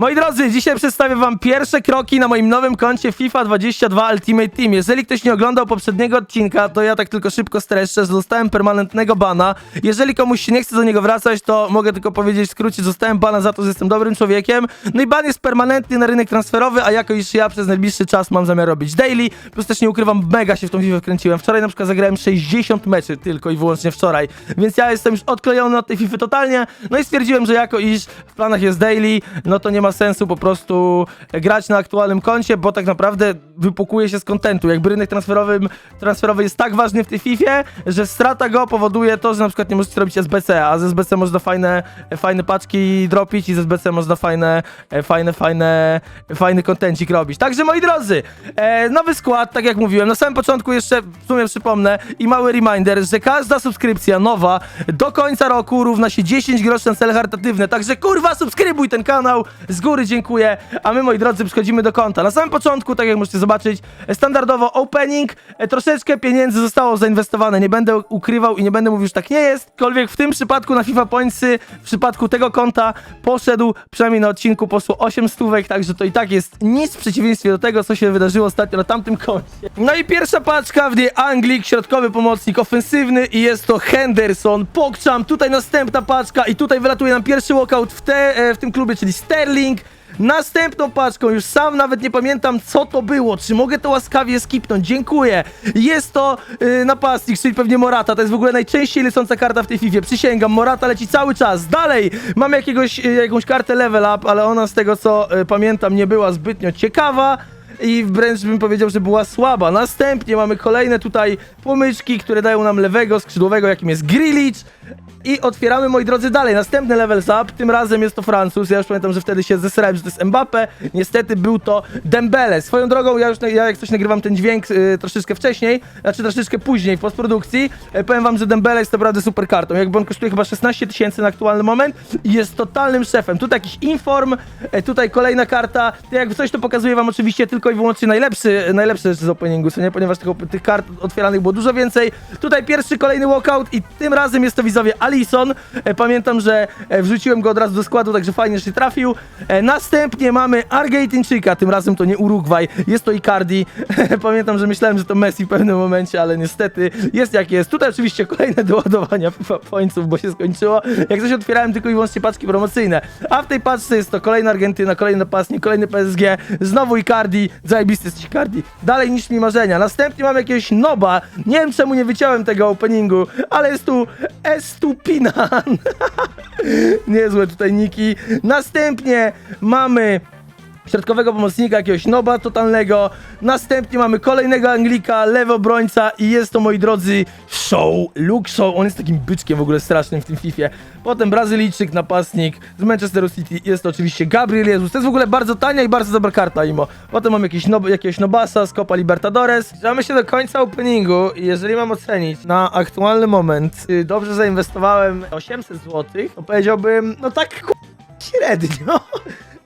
Moi drodzy, dzisiaj przedstawię wam pierwsze kroki na moim nowym koncie FIFA 22 Ultimate Team. Jeżeli ktoś nie oglądał poprzedniego odcinka, to ja tak tylko szybko streszczę, że dostałem permanentnego bana. Jeżeli komuś się nie chce do niego wracać, to mogę tylko powiedzieć w skrócie, że dostałem bana za to, że jestem dobrym człowiekiem. No i ban jest permanentny na rynek transferowy, a jako iż ja przez najbliższy czas mam zamiar robić daily, plus też nie ukrywam, mega się w tą FIFA wkręciłem. Wczoraj na przykład zagrałem 60 meczy tylko i wyłącznie wczoraj, więc ja jestem już odklejony od tej FIFA totalnie, no i stwierdziłem, że jako iż w planach jest daily, no to nie ma sensu po prostu grać na aktualnym koncie, bo tak naprawdę wypukuje się z kontentu. Jakby rynek transferowym, transferowy jest tak ważny w tej FIFA, że strata go powoduje to, że na przykład nie możecie robić SBC, a z SBC można fajne, fajne paczki dropić i z SBC można fajne, fajne, fajne, fajny kontencik robić. Także moi drodzy, e, nowy skład, tak jak mówiłem, na samym początku jeszcze w sumie przypomnę i mały reminder, że każda subskrypcja nowa do końca roku równa się 10 groszy na cele charytatywne, także kurwa subskrybuj ten kanał, z góry dziękuję, a my moi drodzy przechodzimy do konta. Na samym początku, tak jak możecie zobaczyć, standardowo opening, e, troszeczkę pieniędzy zostało zainwestowane, nie będę ukrywał i nie będę mówił, że tak nie jest, aczkolwiek w tym przypadku na FIFA Pointsy, w przypadku tego konta poszedł, przynajmniej na odcinku poszło 8 stówek, także to i tak jest nic w przeciwieństwie do tego, co się wydarzyło ostatnio na tamtym koncie. No i pierwsza paczka w niej Anglik, środkowy pomocnik ofensywny i jest to Henderson, Pogcham, tutaj następna paczka i tutaj wylatuje nam pierwszy walkout w, te, e, w tym klubie, czyli Sterling. Następną paczką, już sam nawet nie pamiętam co to było, czy mogę to łaskawie skipnąć, dziękuję. Jest to yy, napastnik, czyli pewnie Morata, to jest w ogóle najczęściej lecąca karta w tej FIFA, przysięgam, Morata leci cały czas. Dalej, mamy jakiegoś, yy, jakąś kartę level up, ale ona z tego co yy, pamiętam nie była zbytnio ciekawa i wręcz bym powiedział, że była słaba. Następnie mamy kolejne tutaj pomyczki, które dają nam lewego skrzydłowego, jakim jest Grilich. I otwieramy, moi drodzy, dalej. Następny level up, tym razem jest to Francuz. Ja już pamiętam, że wtedy się zesrałem, że to jest Mbappe. Niestety był to Dembele. Swoją drogą, ja już ja jak coś nagrywam ten dźwięk y, troszeczkę wcześniej, znaczy troszeczkę później w postprodukcji. E, powiem wam, że Dembele jest naprawdę super kartą. Jakby on kosztuje chyba 16 tysięcy na aktualny moment i jest totalnym szefem. Tutaj jakiś inform, e, tutaj kolejna karta. Jak coś, to pokazuję wam oczywiście tylko i wyłącznie najlepszy, najlepsze rzeczy z openingu, nie? Ponieważ tych, kart otwieranych było dużo więcej. Tutaj pierwszy, kolejny walkout i tym razem jest to Alison. E, pamiętam, że e, wrzuciłem go od razu do składu, także fajnie, że się trafił. E, następnie mamy Argentyńczyka, tym razem to nie Urugwaj, jest to Icardi. pamiętam, że myślałem, że to Messi w pewnym momencie, ale niestety jest jak jest. Tutaj oczywiście kolejne doładowania Pointsów, bo się skończyło. Jak coś otwierałem tylko i wyłącznie paczki promocyjne. A w tej paczce jest to kolejna Argentyna, kolejny napastnik, kolejny PSG, znowu Icardi, zajebisty jest Icardi. Dalej niż mi marzenia. Następnie mamy jakiegoś Noba. Nie wiem czemu nie wyciąłem tego openingu, ale jest tu Estupinan. Niezłe tutaj niki. Następnie mamy środkowego pomocnika, jakiegoś noba totalnego. Następnie mamy kolejnego Anglika, lewo obrońca i jest to, moi drodzy, Show, Luke Show. On jest takim byczkiem w ogóle strasznym w tym Fifie. Potem Brazylijczyk, napastnik z Manchesteru City. Jest to oczywiście Gabriel Jesus. To jest w ogóle bardzo tania i bardzo dobra karta, imo. Potem mam jakiś nob jakiegoś Nobasa z Copa Libertadores. Zbliżamy się do końca openingu i jeżeli mam ocenić na aktualny moment, y, dobrze zainwestowałem 800 zł, to powiedziałbym, no tak średnio.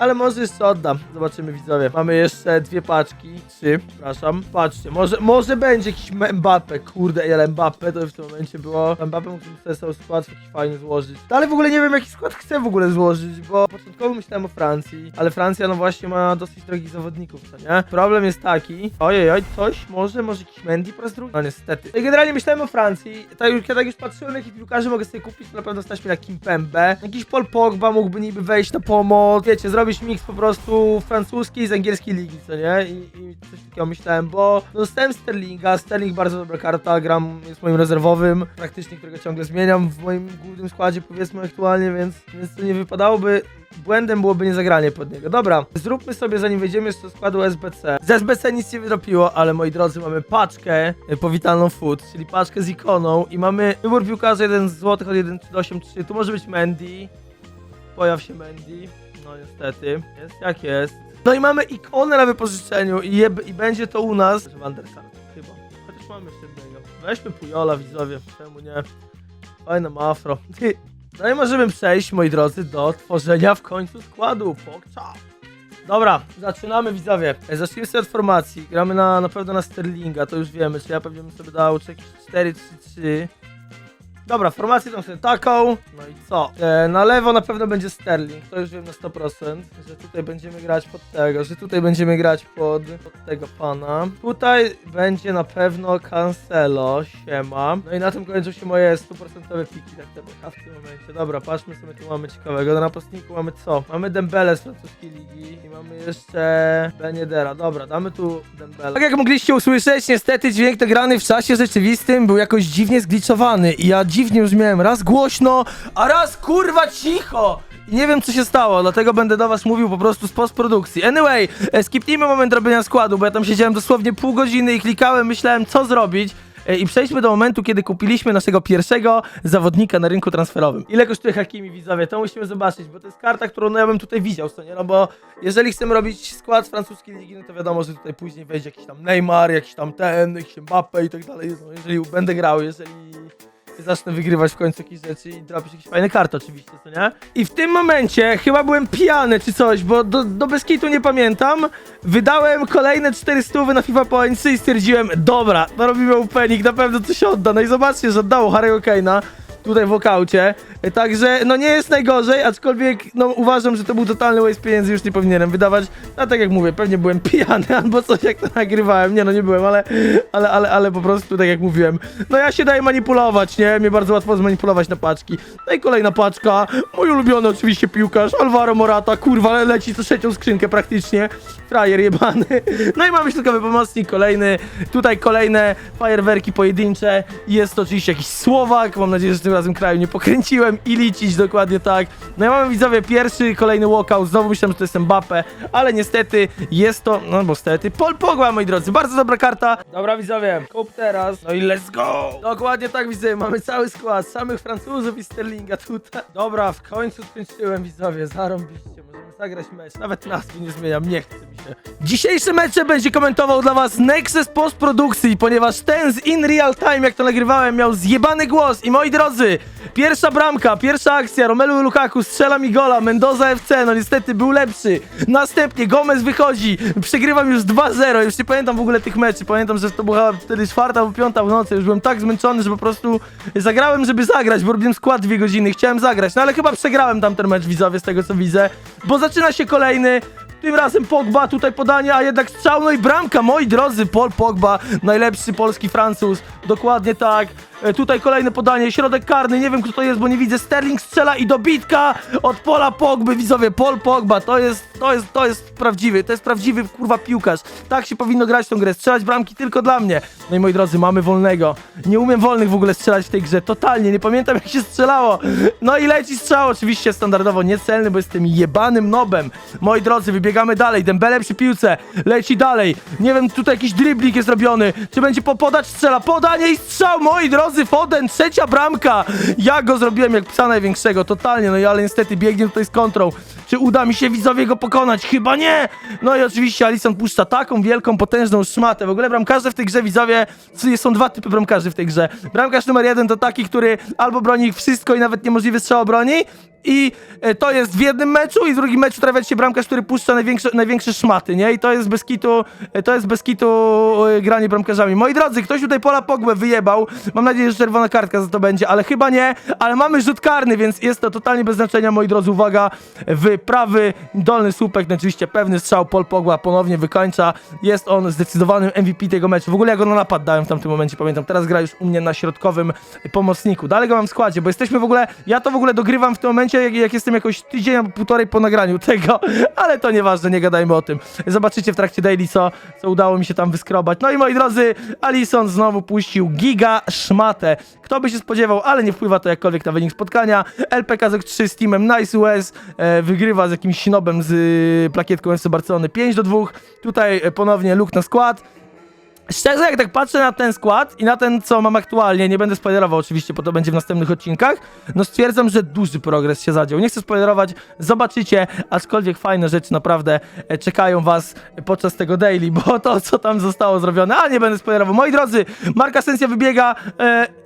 Ale może jeszcze oddam. Zobaczymy widzowie. Mamy jeszcze dwie paczki. Trzy, przepraszam. Patrzcie, może, może będzie jakiś Mbappe. Kurde, ale Mbappe to w tym momencie było. Mbappe mógłbym sobie cały skład jakiś fajny złożyć. No, ale w ogóle nie wiem jaki skład chcę w ogóle złożyć, bo początkowo myślałem o Francji, ale Francja no właśnie ma dosyć drogich zawodników, co nie? Problem jest taki. Ojej, oj, coś może, może jakiś Mendy po raz drugi? No niestety. I generalnie myślałem o Francji. Tak już, tak już patrzyłem jakich piłkarzy mogę sobie kupić, to na pewno stać mnie na. Jakiś Paul Pogba mógłby niby wejść na pomoc. Wiecie, zrobić miks po prostu francuskiej z angielskiej ligi, co nie? I, i coś takiego myślałem, bo no, dostałem Sterlinga. Sterling bardzo dobra karta, gram jest moim rezerwowym, praktycznie którego ciągle zmieniam w moim głównym składzie, powiedzmy aktualnie, więc, więc to nie wypadałoby Błędem byłoby nie zagranie pod niego. Dobra, zróbmy sobie, zanim wejdziemy do składu SBC. Z SBC nic nie wydropiło, ale moi drodzy, mamy paczkę y, powitalną food, czyli paczkę z ikoną i mamy wybór piłkarza 1 zł od 1 do 8,3. Tu może być Mendy. Pojaw się Mendy. No niestety. Jest jak jest. No i mamy ikonę na wypożyczeniu i, je, i będzie to u nas. Sar, chyba. Chociaż mamy jeszcze jednego. Weźmy Pujola, widzowie. Czemu nie? Fajne. Ty, no i możemy przejść, moi drodzy, do tworzenia w końcu składu. Pokcza. Dobra, zaczynamy widzowie. E, Zacznijmy sobie od formacji. Gramy na, na pewno na Sterlinga, to już wiemy. Czy ja pewnie bym sobie dał czy jakieś 4-3-3. Dobra, formację tą sobie taką. No i co? E, na lewo na pewno będzie Sterling, to już wiem na 100%, że tutaj będziemy grać pod tego, że tutaj będziemy grać pod, pod tego pana. Tutaj będzie na pewno Cancelo, siema. No i na tym kończą się moje 100% piki tak TBH w tym momencie. Dobra, patrzmy sobie tu mamy ciekawego. Na napastniku mamy co? Mamy Dembele z francuskiej ligi i mamy jeszcze Beniedera. Dobra, damy tu Dembele. Tak jak mogliście usłyszeć, niestety dźwięk nagrany w czasie rzeczywistym był jakoś dziwnie zgliczowany i ja dziwnie już miałem raz głośno, a raz kurwa cicho! Nie wiem co się stało, dlatego będę do was mówił po prostu z postprodukcji. Anyway, e, skipnijmy moment robienia składu, bo ja tam siedziałem dosłownie pół godziny i klikałem, myślałem co zrobić. E, I przejdźmy do momentu, kiedy kupiliśmy naszego pierwszego zawodnika na rynku transferowym. Ile kosztuje Hakimi, widzowie? To musimy zobaczyć, bo to jest karta, którą no, ja bym tutaj widział, co nie? No bo jeżeli chcemy robić skład z francuskiej ligi, no to wiadomo, że tutaj później wejdzie jakiś tam Neymar, jakiś tam ten, jakiś Mbappe i tak dalej. No, jeżeli będę grał, jeżeli zacznę wygrywać w końcu jakieś rzeczy i trafić jakieś fajne karty oczywiście, co nie? I w tym momencie chyba byłem pijany czy coś, bo do, do Beskitu nie pamiętam. Wydałem kolejne 400 na FIFA Points i stwierdziłem, dobra, to robimy opening, na pewno coś odda. No i zobaczcie, że oddało Harry'ego Kane'a tutaj w okaucie. Także no nie jest najgorzej, aczkolwiek no uważam, że to był totalny waste pieniędzy, już nie powinienem wydawać. A tak jak mówię, pewnie byłem pijany albo coś jak to nagrywałem. Nie no nie byłem, ale, ale, ale, ale po prostu tak jak mówiłem. No ja się daję manipulować, nie? Mnie bardzo łatwo zmanipulować na paczki. No i kolejna paczka. Mój ulubiony oczywiście piłkarz, Alvaro Morata, kurwa, leci co trzecią skrzynkę praktycznie. Frajer jebany. No i mamy środkowy pomocnik, kolejny. Tutaj kolejne fajerwerki pojedyncze. Jest to oczywiście jakiś Słowak. Mam nadzieję, że tym razem kraju nie pokręciłem. I liczyć dokładnie tak. No i mamy widzowie pierwszy, kolejny walkout. Znowu myślałem, że to jest Mbappe, ale niestety jest to, no bo stety, Paul Pogba, moi drodzy. Bardzo dobra karta. Dobra widzowie, kup teraz. No i let's go. Dokładnie tak widzę. Mamy cały skład samych Francuzów i Sterlinga tutaj. Dobra, w końcu skończyłem widzowie. Zarąbiście. Możemy zagrać mecz. Nawet nazwy nie zmieniam, nie chce mi się. Dzisiejsze mecze będzie komentował dla was Nexus postprodukcji, ponieważ ten z In Real Time, jak to nagrywałem, miał zjebany głos. I moi drodzy, pierwsza bramka, pierwsza akcja, Romelu Lukaku strzela mi gola, Mendoza FC, no niestety był lepszy. Następnie Gomez wychodzi, przegrywam już 2-0, już nie pamiętam w ogóle tych meczy, pamiętam, że to była wtedy czwarta albo piąta w nocy, już byłem tak zmęczony, że po prostu zagrałem, żeby zagrać, bo robiłem skład dwie godziny, chciałem zagrać, no ale chyba przegrałem tamten mecz, widzowie, z tego co widzę, bo zaczyna się kolejny, tym razem Pogba, tutaj podanie, a jednak strzał, no i bramka, moi drodzy, Paul Pogba, najlepszy polski Francuz, dokładnie tak. E, Tutaj kolejne podanie, środek karny, nie wiem kto to jest, bo nie widzę. Sterling strzela i dobitka od Pola Pogby, widzowie, Paul Pogba, to jest, to jest, to jest prawdziwy, to jest prawdziwy, kurwa, piłkarz. Tak się powinno grać tą grę, strzelać bramki tylko dla mnie. No i moi drodzy, mamy wolnego. Nie umiem wolnych w ogóle strzelać w tej grze, totalnie, nie pamiętam jak się strzelało. No i leci strzał, oczywiście standardowo niecelny, bo jestem jebanym nobem. Moi drodzy, wybiegamy dalej, Dembele przy piłce, leci dalej. Nie wiem, tutaj jakiś dribbling jest robiony, czy będzie po podać strzela, podanie i strzał, moi drodzy, Foden, trzecia bramka. Ja go zrobiłem jak psa największego, totalnie, no i ale niestety biegnie tutaj z kontrą. Czy uda mi się widzowie go pokonać? Chyba nie! No i oczywiście Alisson puszcza taką wielką, potężną szmatę. W ogóle bramkarze w tej grze, widzowie, są dwa typy bramkarzy w tej grze. Bramkarz numer jeden to taki, który albo broni wszystko i nawet niemożliwy strzał broni, i e, to jest w jednym meczu i w drugim meczu trafia się bramkarz, który puszcza największe, największe szmaty, nie? I to jest bez kitu, e, to jest bez kitu e, granie bramkarzami. Moi drodzy, ktoś tutaj Pola Pogbę wyjebał. Mam nadzieję, że czerwona kartka za to będzie, ale chyba nie. Ale mamy rzut karny, więc jest to totalnie bez znaczenia, moi drodzy. Uwaga, w prawy dolny słupek, no oczywiście pewny strzał. Paul Pogba ponownie wykończa. Jest on zdecydowanym MVP tego meczu. W ogóle ja go na napad dałem w tamtym momencie, pamiętam. Teraz gra już u mnie na środkowym pomocniku. Dalej go mam w składzie, bo jesteśmy w ogóle, ja to w ogóle dogrywam w tym momencie, jak, jak jestem jakoś tydzień albo półtorej po nagraniu tego, ale to nieważne, nie gadajmy o tym. Zobaczycie w trakcie daily, co, co udało mi się tam wyskrobać. No i moi drodzy, Alison znowu puścił giga szmatę. Kto by się spodziewał, ale nie wpływa to jakkolwiek na wynik spotkania. LPK 3 z teamem Nice US e, wygrywa z jakimś sinobem z y, plakietką FC Barcelony 5 do 2. Tutaj e, ponownie luk na skład. Szczerze, jak tak patrzę na ten skład i na ten, co mam aktualnie, nie będę spoilerował oczywiście, bo to będzie w następnych odcinkach, no stwierdzam, że duży progres się zadział. Nie chcę spoilerować, zobaczycie, aczkolwiek fajne rzeczy naprawdę e, czekają was podczas tego daily, bo to, co tam zostało zrobione, a nie będę spoilerował. Moi drodzy, Mark Asensja wybiega... E,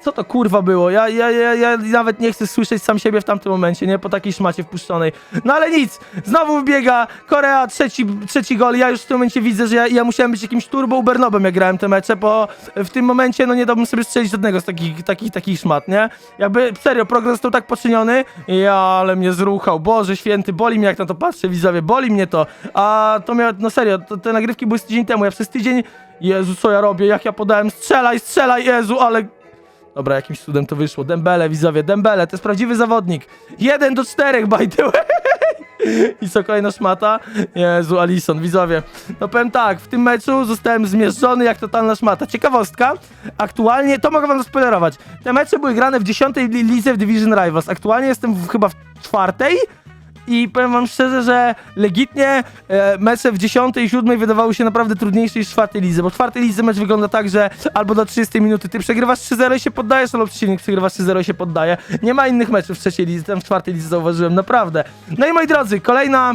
Co to kurwa było? Ja, ja, ja, ja nawet nie chcę słyszeć sam siebie w tamtym momencie, nie? Po takiej szmacie wpuszczonej. No ale nic, znowu wbiega Korea, trzeci, trzeci gol. Ja już w tym momencie widzę, że ja, ja musiałem być jakimś turbo ubernobem, jak grałem te mecze, bo w tym momencie no nie dałbym sobie strzelić żadnego z takich, takich, takich szmat, nie? Jakby serio, progres został tak poczyniony, ja, ale mnie zruchał. Boże święty, boli mnie jak na to patrzę, widzowie, boli mnie to. A to miał, no serio, to, te nagrywki były z tydzień temu, ja przez tydzień, Jezu, co ja robię, jak ja podałem, strzelaj, strzelaj, Jezu, ale Dobra, jakimś cudem to wyszło. Dembele, widzowie, Dembele, to jest prawdziwy zawodnik. Jeden do czterech, by the way. I co, kolejna szmata? Jezu, Alison, widzowie. No powiem tak, w tym meczu zostałem zmierzczony jak totalna szmata. Ciekawostka, aktualnie, to mogę wam zaspoilerować. Te mecze były grane w 10 li- lidze w Division Rivals. Aktualnie jestem w, chyba w czwartej. I powiem wam szczerze, że legitnie e, mecze w 10 i 7 wydawały się naprawdę trudniejsze niż w czwartej lidze, bo w czwartej lidze mecz wygląda tak, że albo do 30 minuty ty przegrywasz 3-0 i się poddajesz, albo przeciwnik przegrywasz 3-0 i się poddaje. Nie ma innych meczów w trzeciej lidze, tam w czwartej lidze zauważyłem, naprawdę. No i moi drodzy, kolejna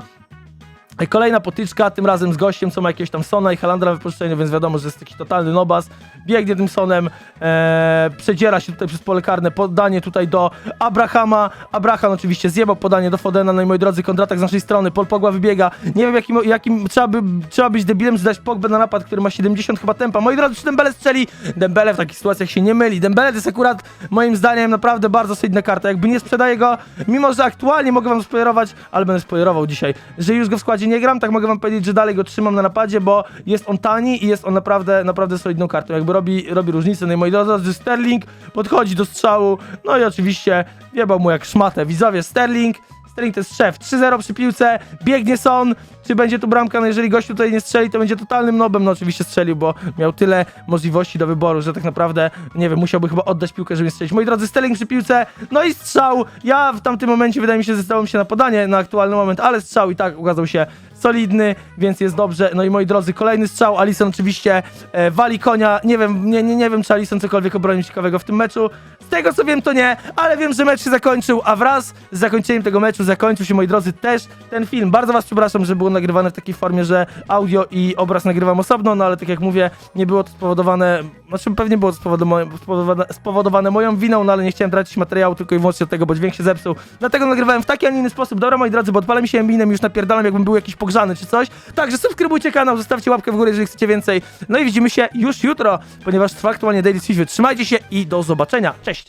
Kolejna potyczka, tym razem z gościem, co ma jakiegoś tam Sona i Halandra na wypożyczeniu, więc wiadomo, że jest taki totalny nobas. Biegnie tym Sonem, e, przedziera się tutaj przez pole karne, podanie tutaj do Abrahama. Abraham oczywiście zjebał podanie do Fodena, no i moi drodzy, kontratak z naszej strony, Pol wybiega. Nie wiem jakim, jakim trzeba, by, trzeba być debilem, żeby dać Pogbę na napad, który ma 70 chyba tempa. Moi drodzy, czy Dembele strzeli? Dembele w takich sytuacjach się nie myli. Dembele to jest akurat, moim zdaniem, naprawdę bardzo solidna karta. Jakby nie sprzedaję go, mimo że aktualnie mogę wam spoilerować, ale będę spoilerował dzisiaj, że już go w składzie nie gram, tak mogę wam powiedzieć, że dalej go trzymam na napadzie, bo jest on tani i jest on naprawdę, naprawdę solidną kartą. Jakby robi, robi różnicę. No i moi drodzy, Sterling podchodzi do strzału, no i oczywiście wiebał mu jak szmatę. Widzowie, Sterling, Sterling to jest szef. 3-0 przy piłce, biegnie Son. Czy będzie tu bramka? No jeżeli gościu tutaj nie strzeli, to będzie totalnym nobem. No oczywiście strzelił, bo miał tyle możliwości do wyboru, że tak naprawdę, nie wiem, musiałby chyba oddać piłkę, żeby strzelić. Moi drodzy, Sterling przy piłce, no i strzał. Ja w tamtym momencie, wydaje mi się, zdecydowałem się na podanie na aktualny moment, ale strzał i tak okazał się solidny, więc jest dobrze. No i moi drodzy, kolejny strzał. Alison oczywiście e, wali konia. Nie wiem, nie, nie, nie wiem, czy Alison cokolwiek obronił ciekawego w tym meczu. Z tego co wiem, to nie, ale wiem, że mecz się zakończył, a wraz z zakończeniem tego meczu zakończył się, moi drodzy, też ten film. Bardzo was przepraszam, że było nagrywane w takiej formie, że audio i obraz nagrywam osobno, no ale tak jak mówię, nie było to spowodowane, znaczy pewnie było to spowodowane, spowodowane, spowodowane moją winą, no ale nie chciałem tracić materiału tylko i wyłącznie od tego, bo dźwięk się zepsuł. Dlatego nagrywałem w taki, a nie inny sposób. Dobra, moi drodzy, bo odpala mi się embinem, już napierdalam, jakbym był jakiś czy coś. Także subskrybujcie kanał, zostawcie łapkę w górę, jeżeli chcecie więcej. No i widzimy się już jutro, ponieważ trwa aktualnie Daily Switch. Trzymajcie się i do zobaczenia. Cześć!